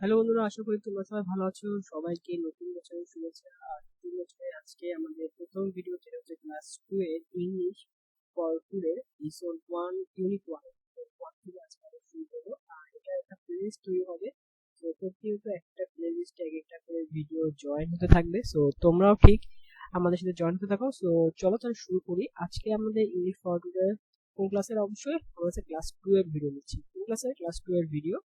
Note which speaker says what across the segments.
Speaker 1: Hello বন্ধুরা, আশা করি তোমরা সবাই ভালো আছো। সবাইকে নতুন বছরের শুভেচ্ছা আর নতুন বছরে আজকে আমাদের প্রথম ভিডিও যেটা হচ্ছে ক্লাস টু এর English for today listen one unit one one থেকে আজকে আমরা শুরু করব। আর এটা একটা প্লেলিস্ট তৈরি হবে। তো প্রতিনিয়ত একটা প্লেলিস্টে এক একটা করে ভিডিও জয়েন হতে থাকবে। সো তোমরাও ঠিক আমাদের সাথে জয়েন হতে থাকো। সো চলো তাহলে শুরু করি। আজকে আমাদের ইংলিশ ফর টুডে কোন ক্লাসের অবশ্যই আমরা ক্লাস টু এর ভিডিও নিচ্ছি। কোন ক্লাসের ক্লাস টু এর ভিডিও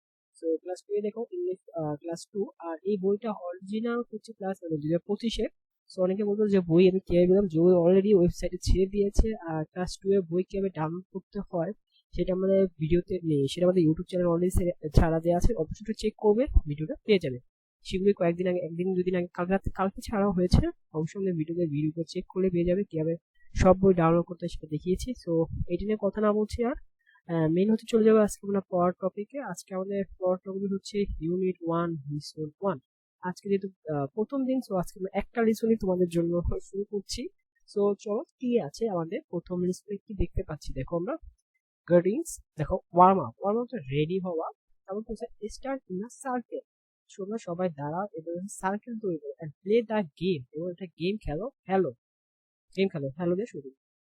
Speaker 1: তো ক্লাস টু এ দেখো ইংলিশ ক্লাস টু আর এই বইটা অরিজিনাল হচ্ছে ক্লাস মানে দু হাজার পঁচিশে সো অনেকে বলতো যে বই আমি কীভাবে পেলাম? যে অলরেডি ওয়েবসাইটে ছেড়ে দিয়েছে, আর ক্লাস টু এর বই কীভাবে ডাউনলোড করতে হয়, সেটা আমাদের ভিডিওতে নেই। সেটা আমাদের ইউটিউব চ্যানেল অলরেডি ছাড়া দেওয়া আছে। অবশ্যই একটু চেক করবে, ভিডিওটা পেয়ে যাবে। সেগুলি কয়েকদিন আগে, একদিন, দুদিন আগে, কাল কালকে কালকে ছাড়াও হয়েছে। অবশ্যই আমাদের ভিডিওতে ভিডিওটা চেক করলে পেয়ে যাবে, কীভাবে সব বই ডাউনলোড করতে সেটা দেখিয়েছি। সো এটি নিয়ে কথা না বলছি আর। মেন হচ্ছে চলে যাবে আজকে আমরা পড়ার টপিকে আজকে আমাদের পড়ার টপিক হচ্ছে ইউনিট ওয়ান লিসন ওয়ান আজকে যেহেতু প্রথম দিন সো আজকে আমরা একটা লিসনই তোমাদের জন্য শুরু করছি। সো চলো, কি আছে আমাদের? প্রথম লিসনে কি দেখতে পাচ্ছি? দেখো আমরা। গ্রিটিংস দেখো ওয়ার্ম আপ ওয়ার্ম আপটা রেডি হওয়া। তারপর হচ্ছে স্টার্ট ইন আ সার্কেল তোমরা সবাই দাঁড়াও এবং সার্কেল তৈরি করো এন্ড প্লে দ্য গেম এবং একটা গেম খেলো। হ্যালো গেম খেলো। হ্যালো দিয়ে শুরু।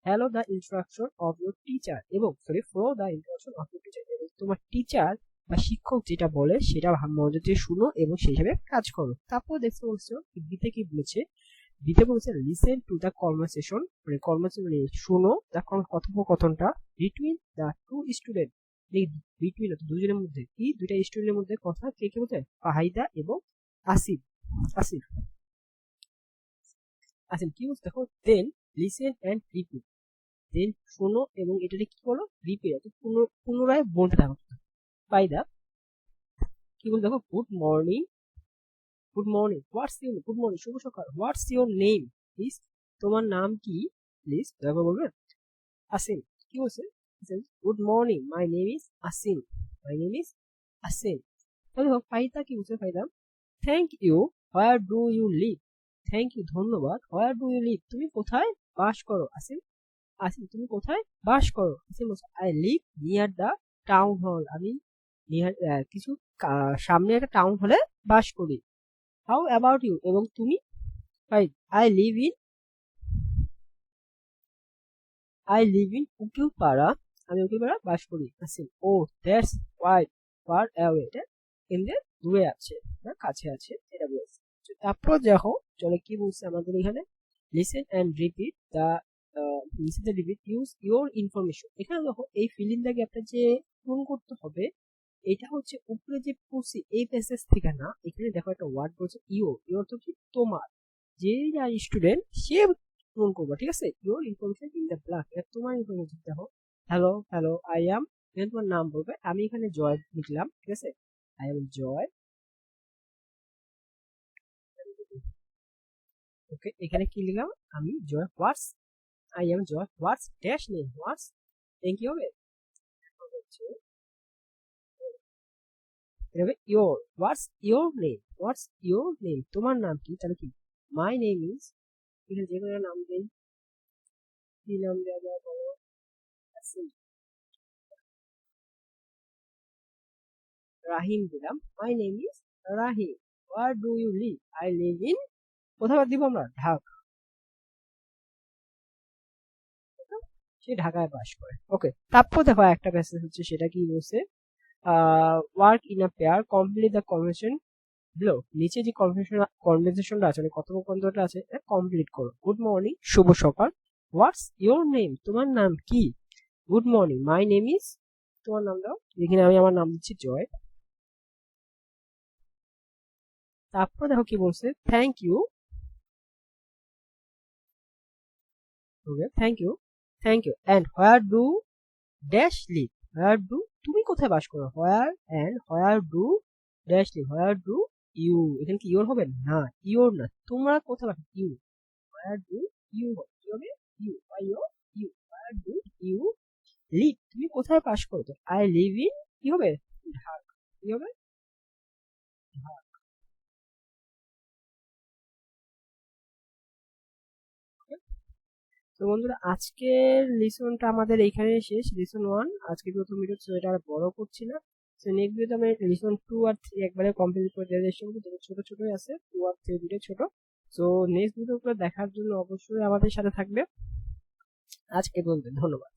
Speaker 1: Hello the instruction of your teacher এবং sorry follow the instruction of your teacher এবং তোমার টিচার বা শিক্ষক যেটা বলে, সেটা মনোযোগ দিয়ে শুনো এবং সেই হিসাবে কাজ করো। তারপর দেখতে বলছো বিতে কি বলেছে? বিতে বলছে লিসেন টু দ্য কনভারসেশন মানে কনভারসেশন মানে শুনো the কথোপকথনটা between the two student between দুজনের মধ্যে কি দুইটা স্টুডেন্টের মধ্যে কথা কে কে বলছে? ফাহিদা এবং আসিফ। আসিফ। আসিফ, কি বলছে? দেখো then listen and repeat then শোনো এবং এটাকে কি বলো? রিপিট পুনরায় বলতে থাকো। ফাইদা কি বল দেখো good morning good morning what's your good morning শুভ সকাল। হোয়াটস ইউর নেম প্লিজ তোমার নাম কি? প্লিজ দেখো বলবে আসিন কি বলছে? Good morning my name is Asin my name is আসিন তাহলে ফাইদা কি বলছে? Faida thank you where do you live thank you ধন্যবাদ। হোয়ার ডু ইউ লিভ তুমি কোথায় বাস করো? আসিন আসিন তুমি কোথায়? বাস করো। আসিন বলছে I live near the town hall আমি নিয়ার কিছু সামনে একটা টাউন হলে বাস করি। হাউ অ্যাবাউট ইউ এবং তুমি? Right I live in I live in Ukilpara আমি উকিলপাড়া বাস করি Asin oh that's quite far away এটা কিন্তু দূরে আছে, না কাছে আছে, এটা বলছে। তারপর দেখো, চলো কি বলছে আমাদের এখানে? Listen and repeat the the repeat use your information এখানে দেখো, এই ফিলিং দ্য গ্যাপটা যে পূরণ করতে হবে, এটা হচ্ছে উপরে যে পড়ছি, এই প্যাসেজ থেকে না, এখানে দেখো একটা ওয়ার্ড বলছে ইও ইওর তো কি? তোমার। যে যা স্টুডেন্ট সে পূরণ করব, ঠিক আছে? Your information in the black তোমার ইনফরমেশন দেখো। হ্যালো হ্যালো আই এম এখানে তোমার নাম বলবে, আমি এখানে জয় লিখলাম, ঠিক আছে? আই এম জয়। ওকে এখানে কি লিখলাম? আমি Joy what's I am Joy what's dash name what's thank you হবে এটা হবে your what's your name what's your name তোমার নাম কি? তাহলে কি? মাই নেম ইজ এখানে যে কোনো নাম দেই কি নাম দেওয়া যায় বলো? রাহিম দিলাম। My name is Rahim where do you live I live in কোথাও দিব আমরা? ঢাকা। সে ঢাকায় বাস করে। ওকে তারপর দেখো একটা প্যাসেজ হচ্ছে, সেটা কি বলছে? Work in a pair complete the conversation below নিচে যে কনভারসেশন কনভারসেশনটা আছে মানে কথোপকথনটা আছে কমপ্লিট করো। গুড মর্নিং শুভ সকাল। হোয়াটস ইওর নেম তোমার নাম কি? Good morning my name is তোমার নাম দাও। এখানে আমি আমার নাম দিচ্ছি জয়। তারপর দেখো কি বলছে? Thank you okay thank you thank you and where do dash live where do তুমি কোথায় বাস করো? Where and where do dash live where do you এখানে কি ইউর হবে? না ইউর না। তোমরা কোথায় বাস ইউ হোয়ার ডু ইউ কি হবে? You I you you where do you live তুমি কোথায় বাস করো? আই লিভ ইন কি হবে? ঢাকা কি হবে? ঢাকা তো বন্ধুরা, আজকের লিসনটা আমাদের এইখানে শেষ। লিসন ওয়ান আজকে প্রথম ভিডিও এটা আর বড় করছি না। তো নেক্সট ভিডিওতে আমি লিসন টু আর থ্রি একবারে কমপ্লিট করে দেওয়ার চেষ্টা করব যেটা ছোটো ছোটোই আছে। টু আর থ্রি ভিডিও ছোটো। সো নেক্সট ভিডিওগুলো দেখার জন্য অবশ্যই আমাদের সাথে থাকবে। আজকে বলতে ধন্যবাদ।